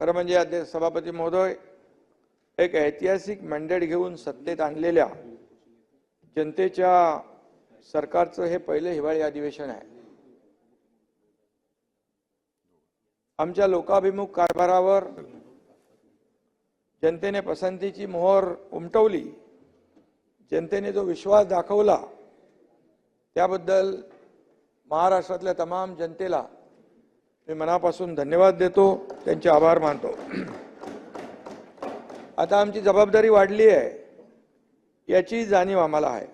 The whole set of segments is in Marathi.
खरं म्हणजे अध्यक्ष सभापती महोदय एक ऐतिहासिक मॅन्डेट घेऊन सत्तेत आणलेल्या जनतेच्या सरकारचं हे पहिलं हिवाळी अधिवेशन आहे. आमच्या लोकाभिमुख कारभारावर जनतेने पसंतीची मोहर उमटवली. जनतेने जो विश्वास दाखवला त्याबद्दल महाराष्ट्रातल्या तमाम जनतेला मी मनापासून धन्यवाद देतो त्यांचे आभार मानतो. आता आमची जबाबदारी वाढली आहे याची जाणीव आम्हाला आहे.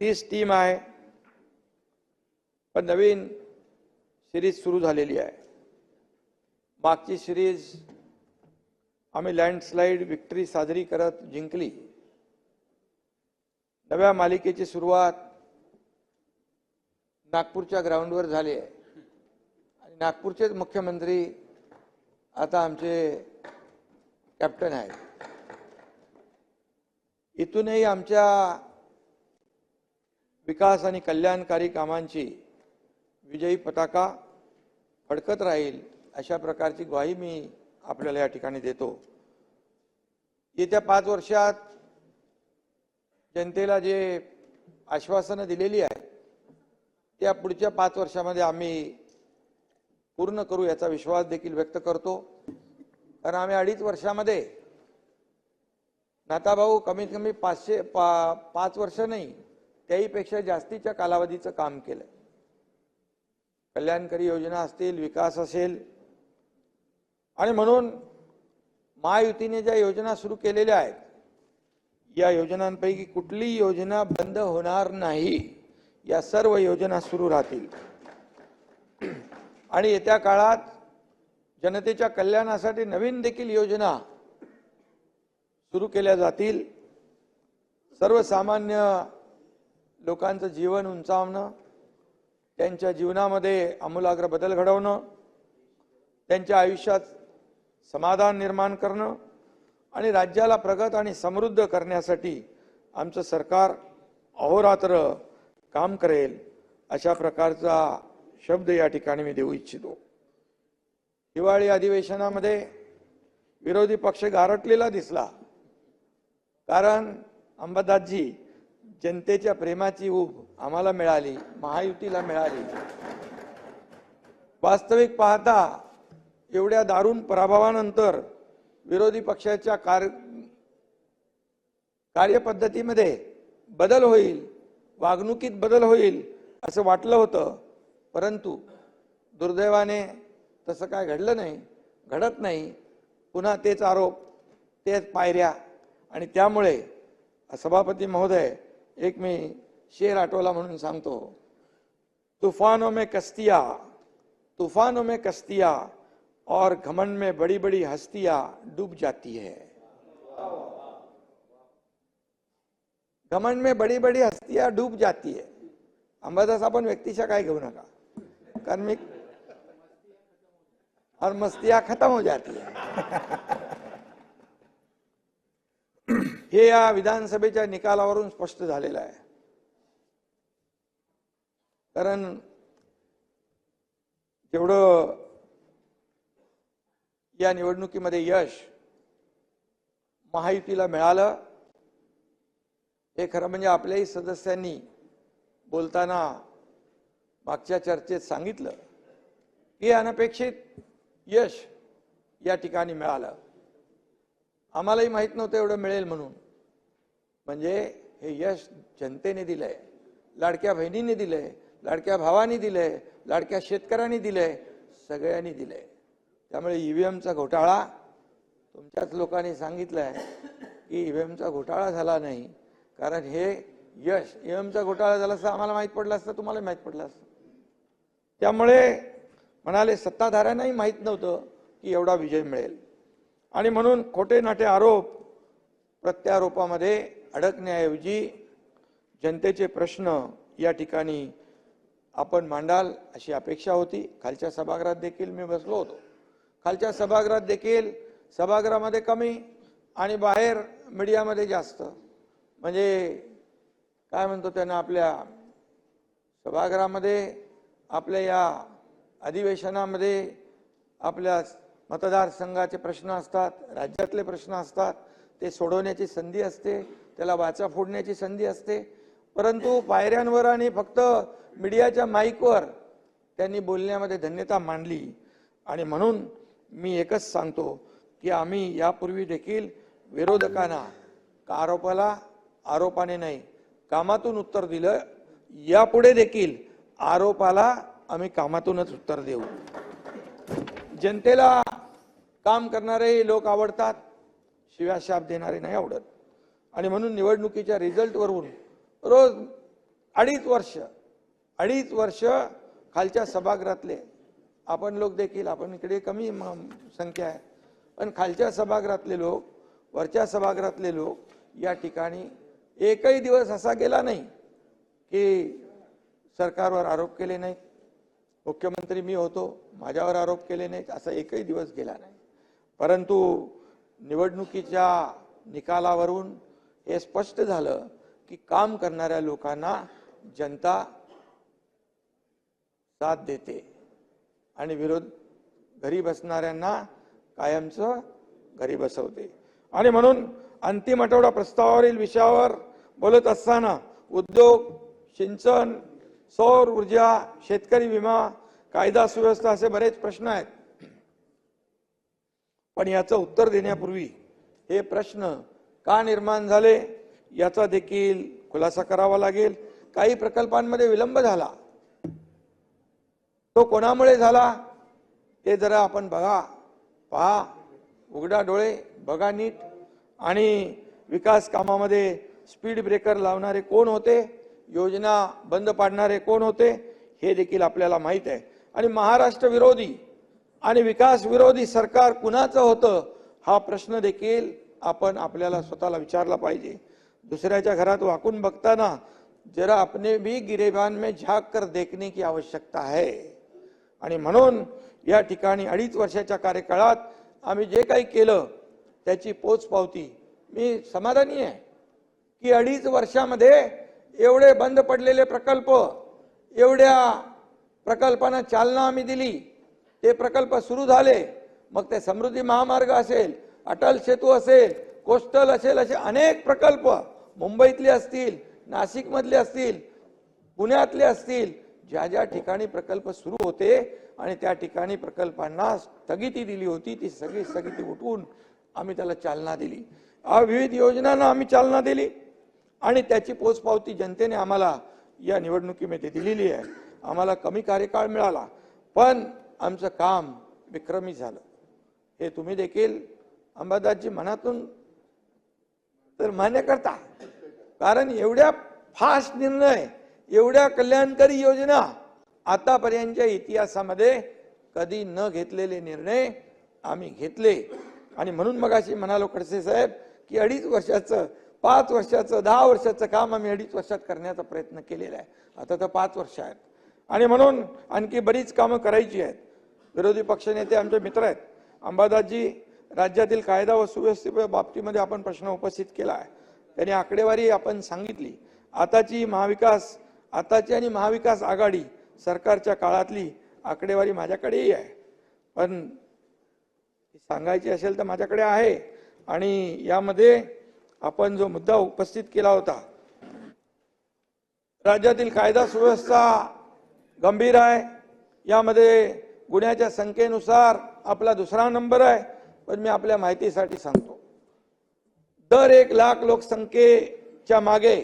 तीच टीम आहे पण नवीन सिरीज सुरू झालेली आहे. मागची सिरीज आम्ही लँडस्लाईड विक्ट्री साजरी करत जिंकली. नव्या मालिकेची सुरुवात नागपूरच्या ग्राउंडवर झाले आहे. आणि नागपूरचेच मुख्यमंत्री आता आमचे कॅप्टन आहेत. इथूनही आमच्या विकास आणि कल्याणकारी कामांची विजयी पताका फडकत राहील अशा प्रकारची ग्वाही मी आपल्याला या ठिकाणी देतो. येत्या पाच वर्षात जनतेला जे आश्वासनं दिलेली आहेत त्या पुढच्या पाच वर्षामध्ये आम्ही पूर्ण करू याचा विश्वास देखील व्यक्त करतो. कारण आम्ही अडीच वर्षामध्ये नाताभाऊ कमीत कमी पाचशे पा पाच वर्ष नाही त्याहीपेक्षा जास्तीच्या कालावधीचं काम केलं कल्याणकारी योजना असतील विकास असेल. आणि म्हणून महायुतीने ज्या योजना सुरू केलेल्या आहेत या योजनांपैकी कुठलीही योजना बंद होणार नाही. या सर्व योजना सुरू राहतील. आणि येत्या काळात जनतेच्या कल्याणासाठी नवीन देखील योजना सुरू केल्या जातील. सर्वसामान्य लोकांचं जीवन उंचावणं त्यांच्या जीवनामध्ये आमूलाग्र बदल घडवणं त्यांच्या आयुष्यात समाधान निर्माण करणं आणि राज्याला प्रगत आणि समृद्ध करण्यासाठी आमचं सरकार अहोरात्र काम करेल अशा प्रकारचा शब्द या ठिकाणी मी देऊ इच्छितो. हिवाळी अधिवेशनामध्ये विरोधी पक्ष गारटलेला दिसला. कारण अंबादासजी जनतेच्या प्रेमाची ऊब आम्हाला मिळाली महायुतीला मिळाली. वास्तविक पाहता एवढ्या दारुण पराभवानंतर विरोधी पक्षाच्या कार्य कार्यपद्धतीमध्ये बदल होईल वागणुकीत बदल होईल असं वाटलं होतं. परंतु दुर्दैवाने तसं काय घडलं नाही घडत नाही. पुन्हा तेच आरोप तेच पायऱ्या आणि त्यामुळे सभापती महोदय एक मी शेर आठवला म्हणून सांगतो. तुफानो में कस्तिया तूफानों में कस्तिया और घमंड में बड़ी बड़ी हस्तियां डूब जाती है। घमंड में बड़ी बड़ी हस्तियां डूब जाती है। अंबादास आपण व्यक्तिशा काय घेऊ नका कारण मी और मस्तियां खत्म हो जाती है। हे या विधानसभेच्या निकालावरून स्पष्ट झालेलं आहे। कारण जेवढं या निवडणुकीमध्ये यश महायुतीला मिळालं हे खरं म्हणजे आपल्याही सदस्यांनी बोलताना मागच्या चर्चेत सांगितलं की अनपेक्षित यश या ठिकाणी मिळालं. आम्हालाही माहीत नव्हतं एवढं मिळेल म्हणून. म्हणजे हे यश जनतेने दिलंय लाडक्या बहिणींनी दिलंय लाडक्या भावानी दिलंय लाडक्या शेतकऱ्यांनी दिलंय सगळ्यांनी दिलंय. त्यामुळे ईव्हीएमचा घोटाळा तुमच्याच लोकांनी सांगितलं आहे की इ व्ही एमचा घोटाळा झाला नाही. कारण हे यश एमचा घोटाळा झाला असता आम्हाला माहीत पडलं असतं तुम्हाला माहीत पडलं असतं. त्यामुळे म्हणाले सत्ताधाऱ्यांनाही माहीत नव्हतं की एवढा विजय मिळेल. आणि म्हणून खोटे नाटे आरोप प्रत्यारोपामध्ये अडकण्याऐवजी जनतेचे प्रश्न या ठिकाणी आपण मांडाल अशी अपेक्षा होती. खालच्या सभागृहात देखील मी बसलो होतो. खालच्या सभागृहात देखील सभागृहामध्ये कमी आणि बाहेर मीडियामध्ये जास्त. म्हणजे काय म्हणतो त्यांना आपल्या सभागृहामध्ये आपल्या या अधिवेशनामध्ये आपल्या मतदारसंघाचे प्रश्न असतात राज्यातले प्रश्न असतात ते सोडवण्याची संधी असते त्याला वाचा फोडण्याची संधी असते. परंतु पायऱ्यांवर आणि फक्त मीडियाच्या माईकवर त्यांनी बोलण्यामध्ये धन्यता मांडली. आणि म्हणून मी एकच सांगतो की आम्ही यापूर्वी देखील विरोधकांना का आरोपाला आरोपाने नाही. कामातून उत्तर दिलं यापुढे देखील आरोपाला आम्ही कामातूनच उत्तर देऊ. जनतेला काम करणारे लोक आवडतात शिव्या शाप देणारे नाही आवडत. आणि म्हणून निवडणुकीच्या रिझल्टवरून रोज अडीच वर्ष अडीच वर्ष खालच्या सभागृहातले आपण लोक देखील आपण इकडे कमी संख्या आहे पण खालच्या सभागृहातले लोक वरच्या सभागृहातले लोक या ठिकाणी एकही दिवस असा गेला नाही की सरकारवर आरोप केले नाहीत. मुख्यमंत्री मी होतो माझ्यावर आरोप केले नाहीत असा एकही दिवस गेला नाही. परंतु निवडणुकीच्या निकालावरून हे स्पष्ट झालं की काम करणाऱ्या लोकांना जनता साथ देते आणि विरोध घरी बसणाऱ्यांना कायमचं घरी बसवते. आणि म्हणून अंतिम आठवडा प्रस्तावावरील विषयावर बोलत असताना उद्योग सिंचन सौर ऊर्जा शेतकरी विमा कायदा सुव्यवस्था असे बरेच प्रश्न आहेत. पण याचं उत्तर देण्यापूर्वी हे प्रश्न का निर्माण झाले याचा देखील खुलासा करावा लागेल. काही प्रकल्पांमध्ये विलंब झाला. तो कोणामुळे झाला ते जरा आपण बघा. पहा. उघडा डोळे बघा नीट. आणि विकास कामामध्ये स्पीड ब्रेकर लावणारे कोण होते? योजना बंद पाडणारे कोण होते? हे देखील आपल्याला माहीत आहे. आणि महाराष्ट्र विरोधी आणि विकास विरोधी सरकार कुणाचं होतं? हा प्रश्न देखील आपण आपल्याला स्वतःला विचारला पाहिजे. दुसऱ्याच्या घरात वाकून बघताना जरा आपने भी गिरेबान में झाक कर देखने की आवश्यकता है. आणि म्हणून या ठिकाणी अडीच वर्षाच्या कार्यकाळात आम्ही जे काही केलं त्याची पोचपावती मी समाधानी आहे. की अडीच वर्षामध्ये एवढे बंद पडलेले प्रकल्प एवढ्या प्रकल्पांना चालना आम्ही दिली. ते प्रकल्प सुरू झाले. मग ते समृद्धी महामार्ग असेल अटल सेतू असेल कोस्टल असेल असे अनेक प्रकल्प मुंबईतले असतील नाशिकमधले असतील पुण्यातले असतील ज्या ज्या ठिकाणी प्रकल्प सुरू होते आणि त्या ठिकाणी प्रकल्पांना स्थगिती दिली होती ती सगळी स्थगिती उठवून आम्ही त्याला चालना दिली. विविध योजनांना आम्ही चालना दिली. आणि त्याची पोचपावती जनतेने आम्हाला या निवडणुकीमध्ये दिलेली आहे. आम्हाला कमी कार्यकाळ मिळाला. पण आमचं काम विक्रमी झालं. हे तुम्ही देखील अंबादासजी मनातून तर मान्य करता. कारण एवढ्या फास्ट निर्णय एवढ्या कल्याणकारी योजना आतापर्यंतच्या इतिहासामध्ये कधी न घेतलेले निर्णय आम्ही घेतले. आणि म्हणून मग अशी म्हणालो खडसे साहेब की अडीच वर्षाचं पाच वर्षाचं दहा वर्षाचं काम आम्ही अडीच वर्षात करण्याचा प्रयत्न केलेला आहे. आता तर पाच वर्ष आहेत. आणि म्हणून आणखी बरीच कामं करायची आहेत. विरोधी पक्षनेते आमचे मित्र आहेत. अंबादासजी राज्यातील कायदा व सुव्यवस्थे बाबतीमध्ये आपण प्रश्न उपस्थित केला आहे. त्यांनी आकडेवारी आपण सांगितली. आताची महाविकास आताची आणि महाविकास आघाडी सरकारच्या काळातली आकडेवारी माझ्याकडेही आहे. पण सांगायची असेल तर माझ्याकडे आहे. आणि यामध्ये आपण जो मुद्दा उपस्थित केला होता राज्यातील कायदा सुव्यवस्था गंभीर आहे. यामध्ये गुन्ह्याच्या संख्येनुसार आपला दुसरा नंबर आहे पण मी आपल्या माहितीसाठी सांगतो. दर एक लाख लोकसंख्येच्या मागे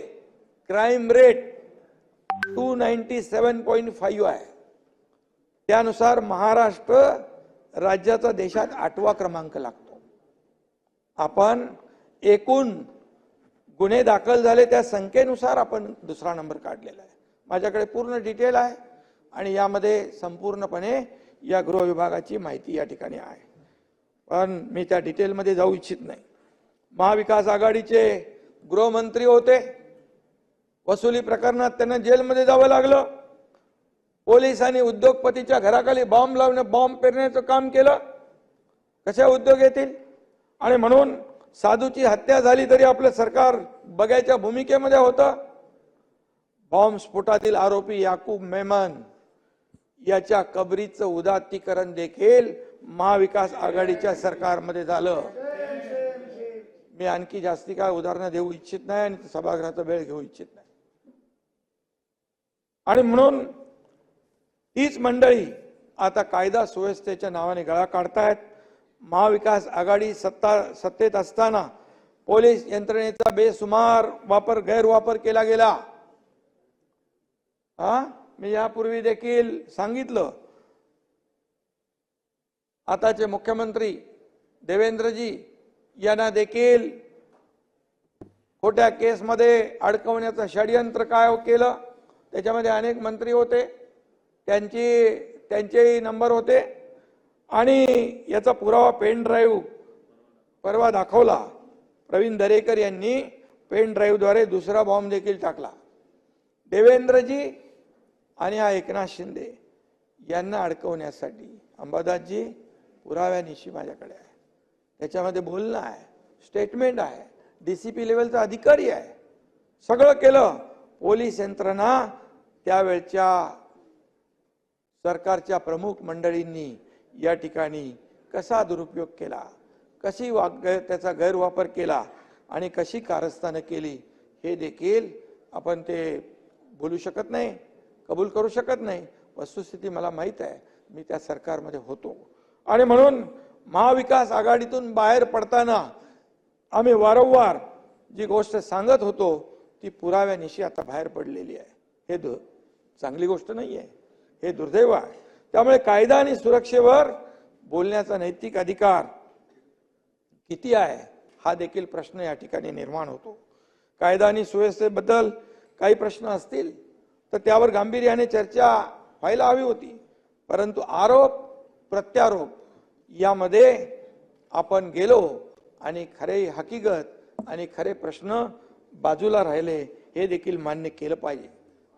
crime rate two ninety seven point five आहे. त्यानुसार महाराष्ट्र राज्याचा देशात आठवा क्रमांक लागतो. आपण एकूण गुन्हे दाखल झाले त्या संख्येनुसार आपण दुसरा नंबर काढलेला आहे. माझ्याकडे पूर्ण डिटेल आहे आणि यामध्ये संपूर्णपणे या गृह विभागाची माहिती या ठिकाणी आहे. पण मी त्या डिटेलमध्ये जाऊ इच्छित नाही. महाविकास आघाडीचे गृहमंत्री होते. वसुली प्रकरणात त्यांना जेलमध्ये जावं लागलं. पोलिसांनी उद्योगपतीच्या घराखाली बॉम्ब लावणं बॉम्ब पेरण्याचं काम केलं. कशा उद्योग येतील? आणि म्हणून साधूची हत्या झाली तरी आपलं सरकार बघायच्या भूमिकेमध्ये होतं. बॉम्ब स्फोटातील आरोपी याकूब मेमन याच्या कबरीचं उदात्तीकरण देखील महाविकास आघाडीच्या सरकारमध्ये झालं. मी आणखी जास्ती काय उदाहरणं देऊ इच्छित नाही आणि सभागृहाचा वेळ घेऊ इच्छित नाही. आणि म्हणून तीच मंडळी आता कायदा सुव्यवस्थेच्या नावाने गळा काढतायत. महाविकास आघाडी सत्ता सत्तेत असताना पोलीस यंत्रणेचा बेसुमार वापर गैरवापर केला गेला. हा? मी यापूर्वी देखील सांगितलं. आताचे मुख्यमंत्री देवेंद्रजी यांना देखील खोट्या केसमध्ये अडकवण्याचं षडयंत्र काय केलं? त्याच्यामध्ये अनेक मंत्री होते. त्यांची त्यांचेही नंबर होते. आणि याचा पुरावा पेन ड्राईव्ह परवा दाखवला. प्रवीण दरेकर यांनी पेन ड्राईव्हद्वारे दुसरा बॉम्ब देखील टाकला. देवेंद्रजी आणि हा एकनाथ शिंदे यांना अडकवण्यासाठी अंबादासजी पुराव्यानिशी माझ्याकडे आहे. त्याच्यामध्ये बोलणं आहे स्टेटमेंट आहे डी सी पी लेवलचा अधिकारी आहे. सगळं केलं पोलीस यंत्रणा त्यावेळच्या सरकारच्या प्रमुख मंडळींनी या ठिकाणी कसा दुरुपयोग केला? कशी वाग त्याचा गैरवापर केला आणि कशी कारस्थानं केली? हे देखील आपण ते बोलू शकत नाही कबूल करू शकत नाही. वस्तुस्थिती मला माहीत आहे. मी त्या सरकारमध्ये होतो. आणि म्हणून महाविकास आघाडीतून बाहेर पडताना आम्ही वारंवार जी गोष्ट सांगत होतो ती पुराव्यानिशी आता बाहेर पडलेली आहे. हे दु चांगली गोष्ट नाही आहे हे दुर्दैव आहे. त्यामुळे कायदा आणि सुरक्षेवर बोलण्याचा नैतिक अधिकार किती आहे हा देखील प्रश्न या ठिकाणी निर्माण होतो. कायदा आणि सुव्यवस्थेबद्दल काही प्रश्न असतील तर त्यावर गांभीर्याने चर्चा व्हायला हवी होती. परंतु आरोप प्रत्यारोप यामध्ये आपण गेलो आणि खरे हकीकत आणि खरे प्रश्न बाजूला राहिले हे देखील मान्य केलं पाहिजे.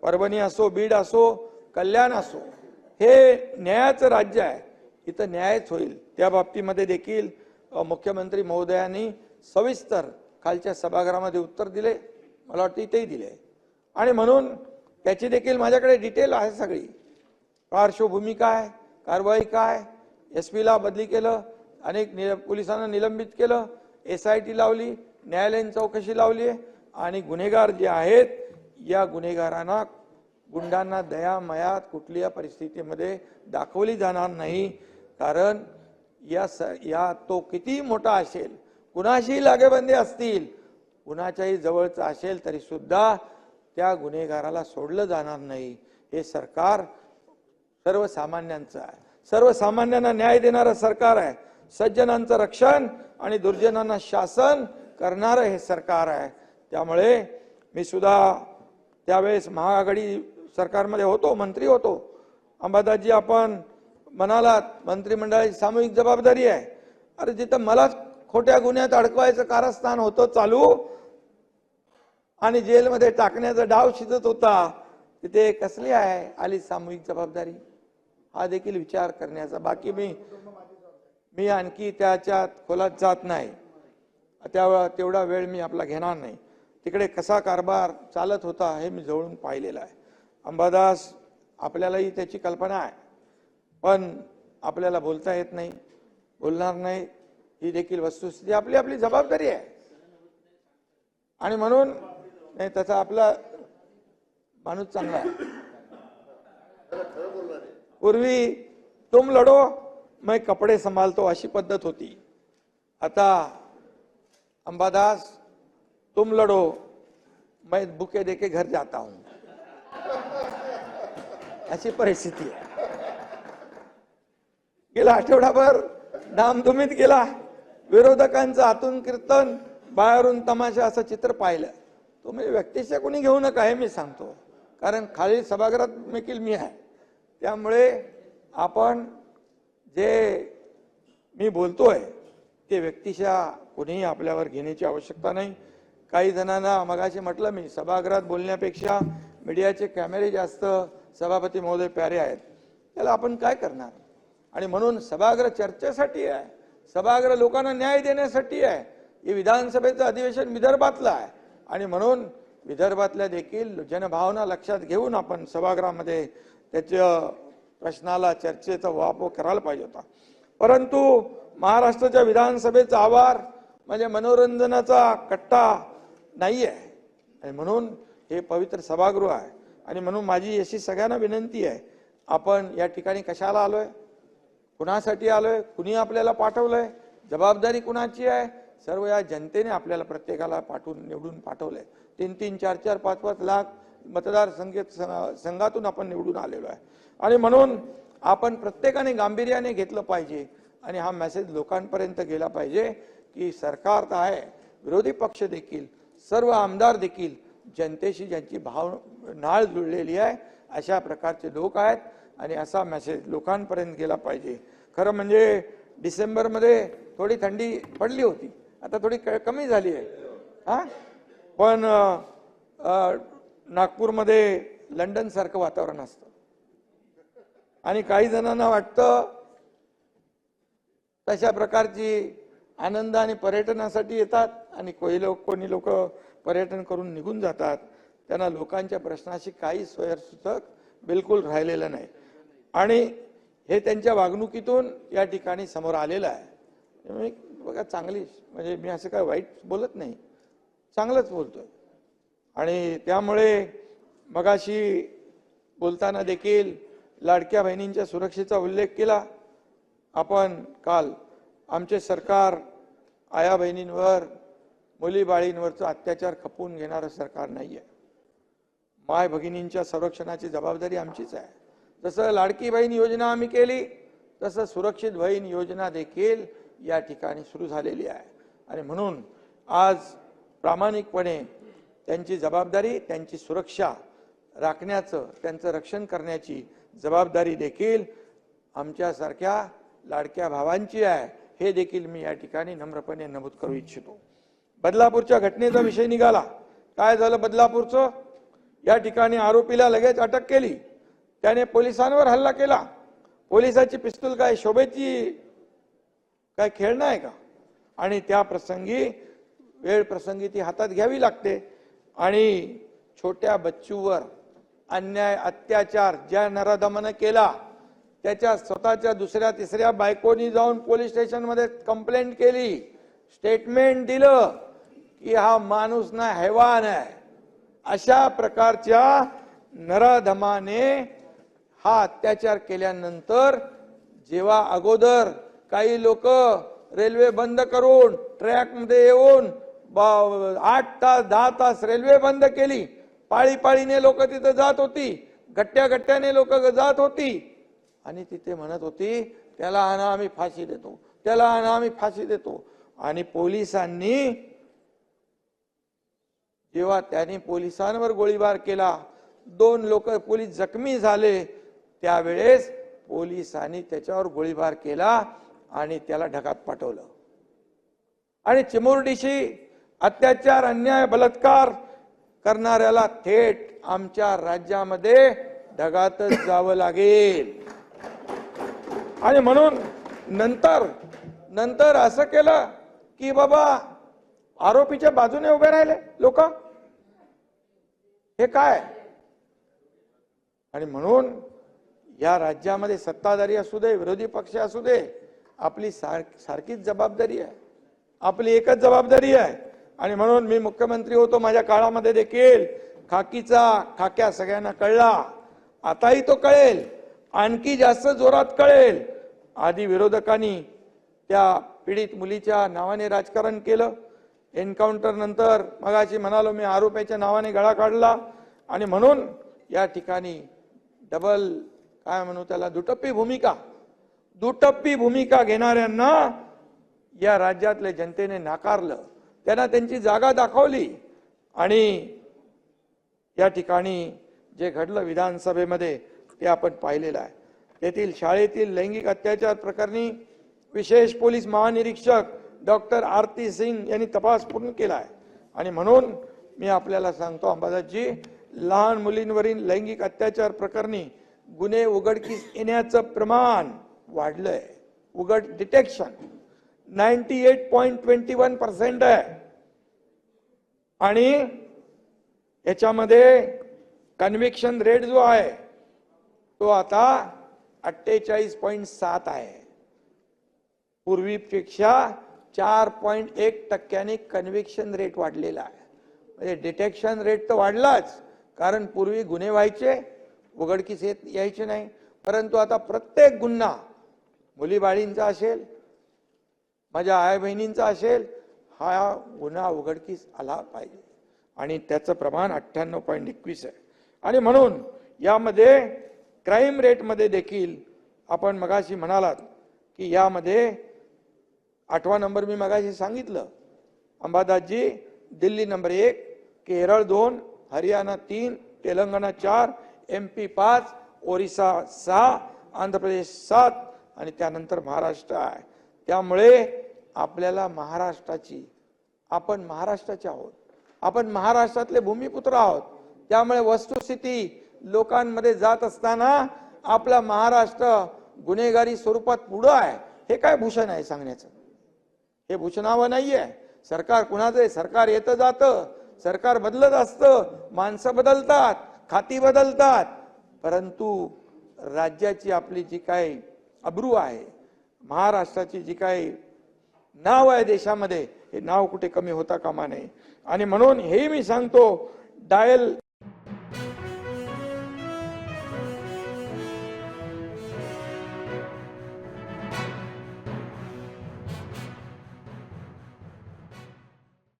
परभणी असो बीड असो कल्याण असो. हे न्यायाचं राज्य आहे. इथं न्यायच होईल. त्या बाबतीमध्ये देखील मुख्यमंत्री महोदयांनी सविस्तर खालच्या सभागृहामध्ये उत्तर दिले. मला वाटतं इथेही दिले. आणि म्हणून त्याची देखील माझ्याकडे डिटेल आहे सगळी. पार्श्वभूमी काय कारवाई काय एस पीला बदली केलं अनेक नि पोलिसांना निलंबित केलं एस आय टी लावली न्यायालयीन चौकशी लावली आहे आणि गुन्हेगार जे आहेत या गुन्हेगारांना गुंडांना दया मयात कुठल्या परिस्थितीमध्ये दाखवली जाणार नाही. कारण या स या तो किती मोठा असेल कुणाशीही लागेबंदी असतील कुणाच्याही जवळचा असेल तरीसुद्धा त्या गुन्हेगाराला सोडलं जाणार नाही. हे सरकार सर्वसामान्यांचं आहे. सर्वसामान्यांना न्याय देणारं सरकार आहे. सज्जनांचं रक्षण आणि दुर्जनांना शासन करणारं हे सरकार आहे. त्यामुळे मी सुद्धा त्यावेळेस महाआघाडी सरकारमध्ये होतो मंत्री होतो. अंबादासजी आपण म्हणालात मंत्रिमंडळाची सामूहिक जबाबदारी आहे. अरे जिथं मलाच खोट्या गुन्ह्यात अडकवायचं कारस्थान होतं चालू आणि जेलमध्ये टाकण्याचा डाव शिजत होता तिथे कसली आहे? आली सामूहिक जबाबदारी. हा देखील विचार करण्याचा. बाकी मी मी आणखी त्याच्यात खोलात जात नाही. त्या तेवढा वेळ मी आपला घेणार नाही. तिकडे कसा कारभार चालत होता हे मी जवळून पाहिलेला आहे. अंबादास आपल्यालाही त्याची कल्पना आहे. पण आपल्याला बोलता येत नाही बोलणार नाही ही देखील वस्तुस्थिती आपली आपली जबाबदारी आहे. आणि म्हणून नाही त्याचा आपला माणूस चांगला आहे. पूर्वी तुम लढो मैं कपडे सांभाळतो अशी पद्धत होती. आता अंबादास तुम लढो मैं बुके देके घर जाता हूं. अशी परिस्थिती आहे. गेला आठवडाभर धामधुमीत गेला. विरोधकांचं आतून कीर्तन बाहेरून तमाशा असं चित्र पाहिलं. तुम्ही व्यक्तिशः कोणी घेऊ नका हे मी सांगतो. कारण खाली सभागृहात देखील मी आहे. त्यामुळे आपण जे मी बोलतोय ते व्यक्तिशः कोणीही आपल्यावर घेण्याची आवश्यकता नाही. काही जणांना मगाशी म्हटलं मी सभागृहात बोलण्यापेक्षा मीडियाचे कॅमेरे जास्त सभापती महोदय प्यारे आहेत. त्याला आपण काय करणार? आणि म्हणून सभागृह चर्चेसाठी आहे. सभागृह लोकांना न्याय देण्यासाठी आहे. हे विधानसभेचं अधिवेशन विदर्भातलं आहे. आणि म्हणून विदर्भातल्या देखील जनभावना लक्षात घेऊन आपण सभागृहामध्ये त्याच्या प्रश्नाला चर्चेचा वापर करायला पाहिजे होता. परंतु महाराष्ट्राच्या विधानसभेचा आवार म्हणजे मनोरंजनाचा कट्टा नाही आहे आणि म्हणून हे पवित्र सभागृह आहे. आणि म्हणून माझी अशी सगळ्यांना विनंती आहे आपण या ठिकाणी कशाला आलोय? कुणासाठी आलोय? कुणी आपल्याला पाठवलंय? जबाबदारी कुणाची आहे? सर्व या जनतेने आपल्याला प्रत्येकाला पाठवून निवडून पाठवलंय. तीन तीन चार चार पाच पाच लाख मतदार संघेत संघातून आपण निवडून आलेलो आहे. आणि म्हणून आपण प्रत्येकाने गांभीर्याने घेतलं पाहिजे आणि हा मेसेज लोकांपर्यंत गेला पाहिजे की सरकार तर आहे विरोधी पक्ष देखील सर्व आमदार देखील जनतेशी ज्यांची भाव नाळ जुळलेली आहे अशा प्रकारचे लोक आहेत आणि असा मेसेज लोकांपर्यंत गेला पाहिजे. खरं म्हणजे डिसेंबरमध्ये थोडी थंडी पडली होती. आता थोडी क- कमी झाली आहे. हा? पण नागपूरमध्ये लंडनसारखं वातावरण असतं. आणि काही जणांना वाटतं तशा प्रकारची आनंद आणि पर्यटनासाठी येतात आणि कोणी लोक कोणी लोक पर्यटन करून निघून जातात त्यांना लोकांच्या प्रश्नाशी काही स्वयंसूचक बिलकुल राहिलेलं नाही. आणि हे त्यांच्या वागणुकीतून या ठिकाणी समोर आलेलं आहे. मी बघा चांगली म्हणजे मी असं काय वाईट बोलत नाही. चांगलंच बोलतोय. आणि त्यामुळे मगाशी बोलताना देखील लाडक्या बहिणींच्या सुरक्षेचा उल्लेख केला. आपण काल आमचे सरकार आया बहिणींवर मुलीबाळींवरचं अत्याचार खपवून घेणारं सरकार नाही आहे माय भगिनींच्या संरक्षणाची जबाबदारी आमचीच आहे. जसं लाडकी बहीण योजना आम्ही केली तसं सुरक्षित बहीण योजना देखील या ठिकाणी सुरू झालेली आहे. आणि म्हणून आज प्रामाणिकपणे त्यांची जबाबदारी त्यांची सुरक्षा राखण्याचं त्यांचं रक्षण करण्याची जबाबदारी देखील आमच्यासारख्या लाडक्या भावांची आहे. हे देखील मी या ठिकाणी नम्रपणे नमूद करू इच्छितो. बदलापूरच्या घटनेचा विषय निघाला. काय झालं बदलापूरचं? या ठिकाणी आरोपीला लगेच अटक केली. त्याने पोलिसांवर हल्ला केला. पोलिसाची पिस्तूल काय शोभेची काय खेळणं आहे का? आणि त्या प्रसंगी वेळ प्रसंगी ती हातात घ्यावी लागते. आणि छोट्या बच्चूवर अन्याय अत्याचार ज्या नराधमानं केला त्याच्या स्वतःच्या दुसऱ्या तिसऱ्या बायकोनी जाऊन पोलीस स्टेशनमध्ये कंप्लेंट केली. स्टेटमेंट दिलं. की हा माणूस ना हैवान आहे. अशा प्रकारच्या नराधमाने हा अत्याचार केल्यानंतर जेव्हा अगोदर काही लोक रेल्वे बंद करून ट्रॅकमध्ये येऊन बा- आठ तास दहा तास रेल्वे बंद केली पाळी पाळीने लोक तिथं जात होती गट्ट्या गट्ट्याने लोक जात होती. आणि तिथे म्हणत होती त्याला आणा आम्ही फाशी देतो त्याला आणा आम्ही फाशी देतो. आणि पोलिसांनी जेव्हा त्याने पोलिसांवर गोळीबार केला. दोन लोक पोलीस जखमी झाले. त्यावेळेस पोलिसांनी त्याच्यावर गोळीबार केला आणि त्याला ढगात पाठवलं. आणि चिमुरडीशी अत्याचार अन्याय बलात्कार करणाऱ्याला थेट आमच्या राज्यामध्ये ढगातच जावं लागेल. आणि म्हणून नंतर नंतर असं केलं की बाबा आरोपीच्या बाजूने उभे राहिले लोक. हे काय? आणि म्हणून या राज्यामध्ये सत्ताधारी असू दे विरोधी पक्ष असू दे आपली सार सारखीच जबाबदारी आहे. आपली एकच जबाबदारी आहे. आणि म्हणून मी मुख्यमंत्री होतो माझ्या काळामध्ये देखील. खाकीचा खाक्या सगळ्यांना कळला. आताही तो कळेल. आणखी जास्त जोरात कळेल. आधी विरोधकांनी त्या पीडित मुलीच्या नावाने राजकारण केलं. एन्काउंटर नंतर मगाशी म्हणालो मी आरोपीच्या नावाने गळा काढला आणि म्हणून या ठिकाणी डबल काय म्हणू त्याला दुटप्पी भूमिका दुटप्पी भूमिका घेणाऱ्यांना या राज्यातल्या जनतेने नाकारलं. त्यांना त्यांची जागा दाखवली आणि या ठिकाणी जे घडलं विधानसभेमध्ये ते आपण पाहिलेलं आहे. तेथील शाळेतील लैंगिक अत्याचार प्रकरणी विशेष पोलीस महानिरीक्षक डॉक्टर आरती सिंग यांनी तपास पूर्ण केला आहे आणि म्हणून मी आपल्याला सांगतो अंबादासजी लहान मुलींवरील लैंगिक अत्याचार प्रकरणी गुन्हे उघडकीस येण्याचं प्रमाण वाढलंय. उघड detection ninety eight point twenty one percent आहे. आणि याच्यामध्ये कन्व्हिक्शन रेट जो आहे तो आता अठ्ठेचाळीस पॉईंट सात आहे. पूर्वीपेक्षा चार पॉईंट एक टक्क्याने कन्व्हिक्शन रेट वाढलेला आहे. म्हणजे डिटेक्शन रेट तर वाढलाच कारण पूर्वी गुन्हे व्हायचे उघडकीस येत यायचे नाही. परंतु आता प्रत्येक गुन्हा मुलीबाळींचा असेल माझ्या आई बहिणींचा असेल हा गुन्हा उघडकीस आला पाहिजे. आणि त्याचं प्रमाण अठ्ठ्याण्णव पॉईंट एकवीस आहे. आणि म्हणून यामध्ये क्राईम रेटमध्ये देखील आपण मगाशी म्हणालात की यामध्ये आठवा नंबर मी मगाशी सांगितलं. अंबादासजी दिल्ली नंबर एक केरळ दोन हरियाणा तीन तेलंगणा चार एम पी पाच ओरिसा सहा आंध्र प्रदेश सात आणि त्यानंतर महाराष्ट्र आहे. त्यामुळे आपल्याला महाराष्ट्राची आपण महाराष्ट्राचे आहोत. आपण महाराष्ट्रातले भूमिपुत्र आहोत. त्यामुळे वस्तुस्थिती लोकांमध्ये जात असताना आपला महाराष्ट्र गुन्हेगारी स्वरूपात पुढं आहे. हे काय भूषण आहे सांगण्याचं? हे भूषणावं नाहीये. सरकार कुणाचं आहे सरकार येतं जातं. सरकार बदलत असतं. माणसं बदलतात. खाती बदलतात. परंतु राज्याची आपली जी काही अब्रू आहे महाराष्ट्राची जी काही नाव आहे देशामध्ये हे नाव कुठे कमी होता कामा नये. आणि म्हणून हेही मी सांगतो डायल